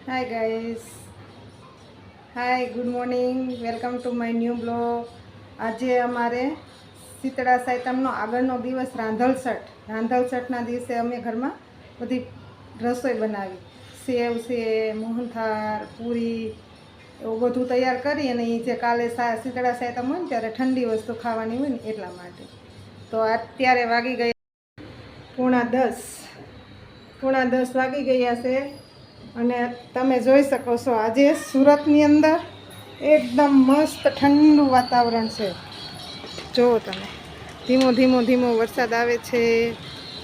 Hi guys hi good morning welcome to my new blog આજે અમારે શીતળા સાયતમનો આગળનો દિવસ રાંધલસઠ રાંધલસઠના દિવસે અમે ઘરમાં બધી રસોઈ બનાવી. સેવ છે, મોહનથાળ, પૂરી, એવું બધું તૈયાર કરી અને એ જે કાલે સા, શીતળા સાયતમ હોય ને ત્યારે ઠંડી વસ્તુ ખાવાની હોય ને એટલા માટે. તો અત્યારે વાગી ગયા પૂણા દસ. પૂણા દસ વાગી ગયા છે. અને તમે જોઈ શકો છો, આજે સુરતની અંદર એકદમ મસ્ત ઠંડુ વાતાવરણ છે. જુઓ તમે, ધીમો ધીમો ધીમો વરસાદ આવે છે,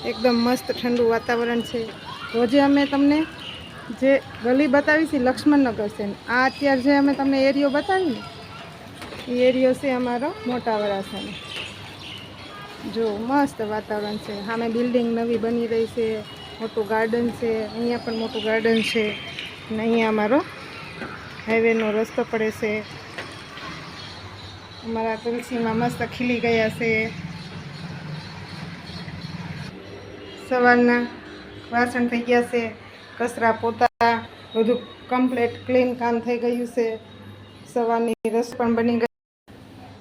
એકદમ મસ્ત ઠંડુ વાતાવરણ છે. રોજે અમે તમને જે ગલી બતાવી છે, લક્ષ્મણનગર છે, આ અત્યારે જે અમે તમને એરિયો બતાવી ને, એ એરિયો છે અમારો મોટા વરાસાનો જો, મસ્ત વાતાવરણ છે, સામે બિલ્ડિંગ નવી બની રહી છે મોટું ગાર્ડન છે, અહીંયા પણ મોટું ગાર્ડન છે અને અહીંયા અમારો હાઈવેનો રસ્તો પડે છે. અમારા તુલસીમાં મસ્ત ખીલી ગયા છે. સવારના વાસણ થઈ ગયા છે, કચરા પોતા, બધું કમ્પ્લીટ ક્લીન કામ થઈ ગયું છે. સવારની રસ પણ બની ગઈ.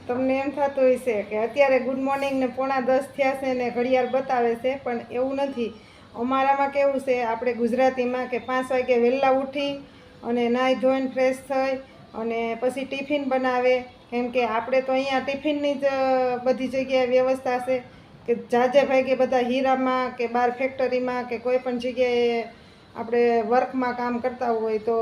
તમને એમ થતું છે કે અત્યારે ગુડ મોર્નિંગ ને પોણા દસ થયા છે ને ઘડિયાળ બતાવે છે, પણ એવું નથી. અમારામાં કેવું છે, આપણે ગુજરાતીમાં કે પાંચ વાગે વહેલા ઉઠી અને નાહી ધોઈને ફ્રેશ થઈ અને પછી ટિફિન બનાવે. કેમ કે આપણે તો અહીંયા ટિફિનની જ બધી જગ્યાએ વ્યવસ્થા છે કે જાજે ભાગે બધા હીરામાં કે બાર ફેક્ટરીમાં કે કોઈ પણ જગ્યાએ આપણે વર્કમાં કામ કરતા હોય તો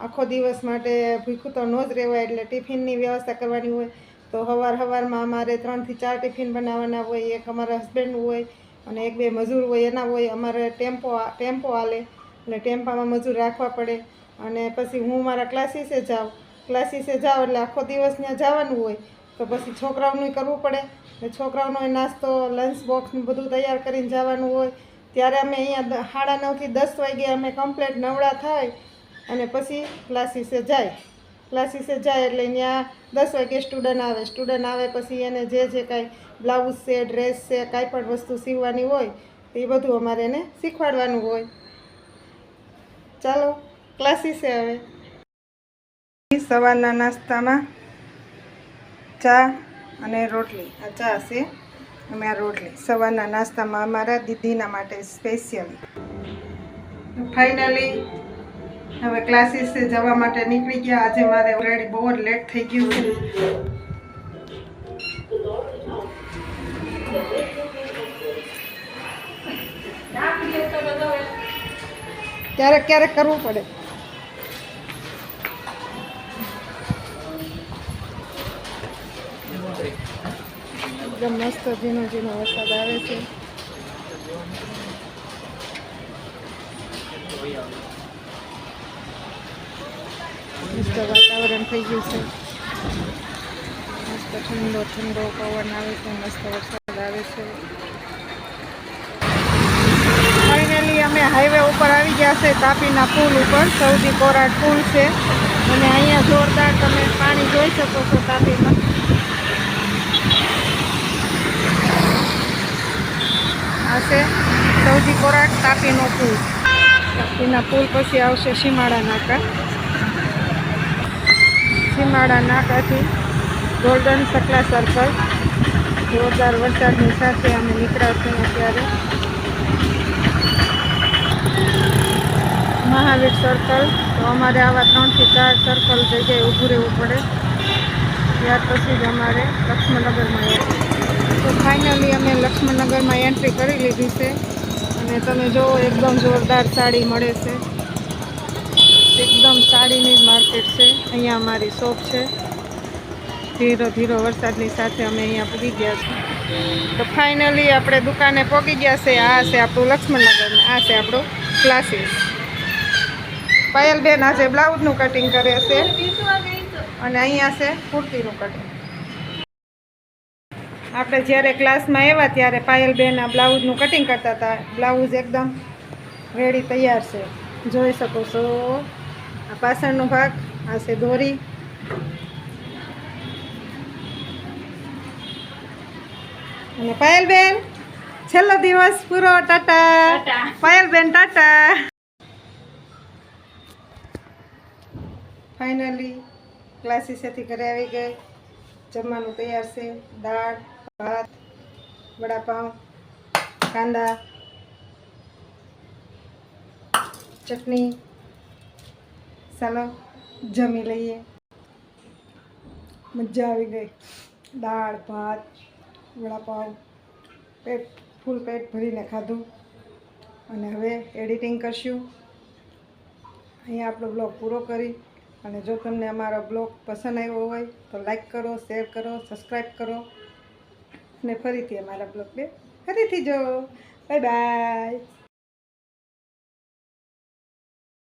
આખો દિવસ માટે ભીખું તો ન જ રહેવાય એટલે ટિફિનની વ્યવસ્થા કરવાની હોય. તો સવાર સવારમાં અમારે ત્રણથી ચાર ટિફિન બનાવવાના હોય, એક અમારા હસબન્ડ હોય અને એક બે મજૂર હોય, એના હોય, અમારે ટેમ્પો ટેમ્પો હાલે એટલે ટેમ્પામાં મજૂર રાખવા પડે. અને પછી હું મારા ક્લાસીસે જાઉં. ક્લાસીસે જાઉં એટલે આખો દિવસ ત્યાં જવાનું હોય, તો પછી છોકરાઓનું કરવું પડે. ને છોકરાઓનો નાસ્તો લંચ બોક્સ બધું તૈયાર કરીને જવાનું હોય. ત્યારે અમે અહીંયા સાડા નવથી દસ વાગે અમે કમ્પ્લેટ નવડા થાય અને પછી ક્લાસીસે જાય. ક્લાસીસે જાય એટલે ત્યાં દસ વાગે સ્ટુડન્ટ આવે. સ્ટુડન્ટ આવે પછી એને જે જે કાંઈ બ્લાઉઝ છે ડ્રેસ છે, કાંઈ પણ વસ્તુ સીવવાની હોય એ બધું અમારે એને શીખવાડવાનું હોય. ચાલો ક્લાસીસે હવે. સવારના નાસ્તામાં ચા અને રોટલી. આ ચા છે અમે આ રોટલી. સવારના નાસ્તામાં અમારા દીદીના માટે સ્પેશિયલી ફાઇનલી હવે ક્લાસીસે જવા માટે નીકળી ગયા. આજે મારે ઓલરેડી બહુ જ લેટ થઈ ગયું છે. ક્યારેક ક્યારેક કરવું પડે. એકદમ મસ્ત ઝીણો ઝીણો વરસાદ આવે છે. મસ્ત વાતાવરણ થઈ ગયું છે. મસ્ત ઠંડો ઠંડો પવન આવે છે, મસ્ત વરસાદ આવે છે. ફાઇનલી અમે હાઈવે ઉપર આવી ગયા છે, તાપીના પુલ ઉપર. સૌથી કોરાટ પુલ છે. અને અહીંયા જોરદાર તમે પાણી જોઈ શકો છો તાપીમાં. આ છે સૌથી કોરાટ તાપીનો પુલ. તાપીના પુલ પછી આવશે સીમાડા નાકા સીમાડા નાકાથી ગોલ્ડન સકલા સર્કલ જોરદાર વરસાદની સાથે અમે નીકળ્યા અત્યારે. મહાવીર સર્કલ તો અમારે આવા ત્રણથી ચાર સર્કલ જગ્યાએ ઊભું રહેવું પડે. ત્યાર પછી જ અમારે લક્ષ્મણનગરમાં એન્ટ્રી તો ફાઇનલી અમે લક્ષ્મણનગરમાં એન્ટ્રી કરી લીધી છે. અને તમે જુઓ એકદમ જોરદાર સાડી મળે છે. એકદમ સાડીની જ માર્કેટ છે. અહીંયા અમારી શોપ છે. ધીરો ધીરો વરસાદની સાથે અમે અહીંયા પૂગી ગયા છીએ. તો ફાઇનલી આપણે દુકાને પહોંચી ગયા છે. આ છે આપણું લક્ષ્મણનગર આ છે આપણું ક્લાસીસ પાયલબેન આજે બ્લાઉઝનું કટિંગ કરે છે. અને અહીંયા છે કુર્તીનું કટિંગ આપણે જ્યારે ક્લાસમાં આવ્યા ત્યારે પાયલબેન આ બ્લાઉઝનું કટિંગ કરતા હતા. બ્લાઉઝ એકદમ રેડી તૈયાર છે. જોઈ શકો છો. આ પાસણનો ભાગ આ છે દોરી. અને પાયલબેન છેલ્લો દિવસ પૂરો ટાટા. પાયલબેન ટાટા. ફાઇનલી ક્લાસીસેથી ઘરે આવી ગઈ. જમવાનું તૈયાર છે. દાળ ભાત વડાપાઉં કાંદા ચટણી. ચાલો, જમી લઈએ. મજા આવી ગઈ. દાળ, ભાત વડાપાઉં પેટ, ફૂલ પેટ ભરીને ખાધું. અને હવે એડિટિંગ કરશું. અહીંયા આપણો બ્લોગ પૂરો કરી. અને જો તમને અમારો બ્લોગ પસંદ આવ્યો હોય, તો લાઈક કરો, શેર કરો, સબસ્ક્રાઈબ કરો. અને ફરીથી અમારા બ્લોગને ફરીથી જો બાય બાય.